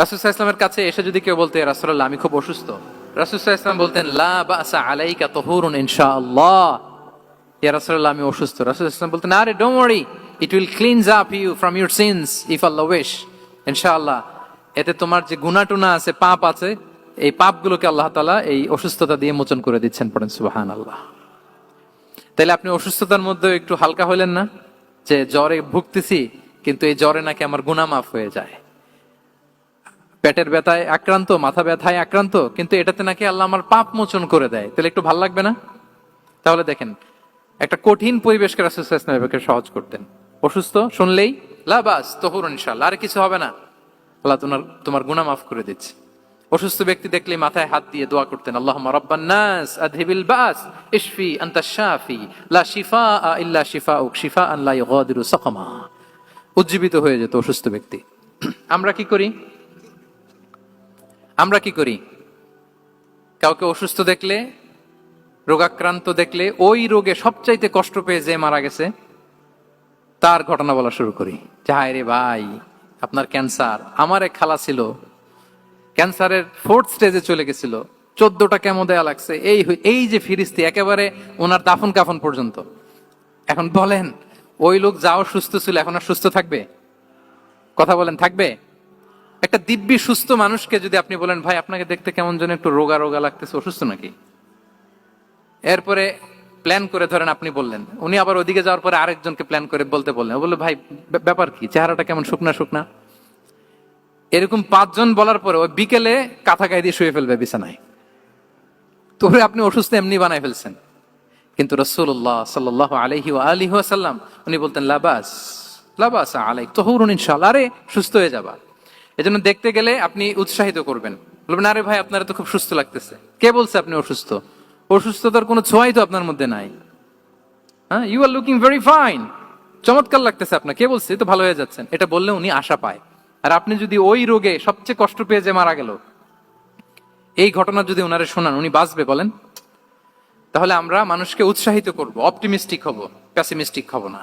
রাসুসাহ ইসলামের কাছে এসে যদি কেউ বলতে রাসুল্লাহ আমি খুব অসুস্থ। রাসুসাহ ইসলাম বলতেন ইনশাআল্লাহ। রাসুল্লাহ আমি অসুস্থ। রাসুল ইসলাম বলতেন, আরে don't worry it will cleanse up you from your sins if Allah wish ইনশাআল্লাহ, এতে তোমার যে গুনাটুনা আছে, পাপ আছে, এই পাপগুলোকে আল্লাহ তালা এই অসুস্থতা দিয়ে মোচন করে দিচ্ছেন পড়েন সুবাহান আল্লাহ তাহলে আপনি অসুস্থতার মধ্যে একটু হালকা হলেন না? যে জ্বরে ভুগতেছি, কিন্তু এই জ্বরে নাকি আমার গুণা মাফ হয়ে যায়। পেটের ব্যথায় আক্রান্ত, মাথা ব্যথায় আক্রান্ত, কিন্তু এটাতে নাকি আল্লাহ আমার পাপ মোচন করে দেয়। তাহলে একটু ভালো লাগবে না? তাহলে দেখেন, একটা কঠিন পরিবেশকে রাসুসাইসকে সহজ করতেন। অসুস্থ, শুনলেই, লাবাস, তহুর ইনশাল্লাহ আর কিছু হবে না। আল্লাহ তোমার তোমার গুণা মাফ করে দিচ্ছে। অসুস্থ ব্যক্তি দেখলে মাথায় হাত দিয়ে দোয়া করতেন আল্লাহ বাস, ইশফি শাফি উজ্জীবিত হয়ে যেত অসুস্থ ব্যক্তি। আমরা কি করি? আমরা কি করি? কাউকে অসুস্থ দেখলে, রোগাক্রান্ত দেখলে, ওই রোগে সবচাইতে কষ্ট পেয়ে যে মারা গেছে, তার ঘটনা বলা শুরু করি। যে রে ভাই, আপনার ক্যান্সার। আমার এক খালা ছিল, ক্যান্সারের ফোর্থ স্টেজে চলে গেছিল। চোদ্দটা কেমো দেয়া লাগছে। এই এই যে ফিরিস্তি, একেবারে ওনার দাফন কাফন পর্যন্ত। এখন বলেন, ওই লোক যাও সুস্থ ছিল, এখন আর সুস্থ থাকবে? কথা বলেন, থাকবে? একটা দিব্যি, সুস্থ মানুষকে যদি আপনি বলেন, ভাই, আপনাকে দেখতে কেমন যেন একটু রোগা রোগা লাগতেছে, অসুস্থ নাকি? এরপরে প্ল্যান করে ধরেন আপনি বললেন। উনি আবার ওদিকে যাওয়ার পরে আরেকজনকে প্ল্যান করে বলতে বললেন। বলল, ভাই ব্যাপার কি? চেহারাটা কেমন শুকনা শুকনা? এরকম পাঁচজন বলার পরে ওই বিকেলে কাঁথা গায়ে দিয়ে শুয়ে ফেলবে বিছানায়। তোরে আপনি অসুস্থ এমনি বানাই ফেলছেন। কিন্তু রসুল্লাহ সাল্লাহ আলহি ও আলিহ উনি বলতেন, লাবাস লাবাস আলাই তহরুন ইনশাল্লাহ আরে, সুস্থ হয়ে যাবা। এজন্য দেখতে গেলে আপনি উৎসাহিত করবেন। বলবেন, আরে ভাই, আপনার তো খুব সুস্থ লাগতেছে। কে বলছে আপনি অসুস্থ? অসুস্থতার কোনো ছোঁয়াই তো আপনার মধ্যে নাই। হ্যাঁ you are looking very fine চমৎকার লাগতেছে আপনার। কে বলছে? তো ভালো হয়ে যাচ্ছেন। এটা বললে উনি আশা পায়। আর আপনি যদি ওই রোগে সবচেয়ে কষ্ট পেয়ে যে মারা গেল, এই ঘটনা যদি ওনারে শোনান, উনি বাঁচবে বলেন? তাহলে আমরা মানুষকে উৎসাহিত করব, অপটিমিস্টিক হব প্যাসিমিস্টিক হব না।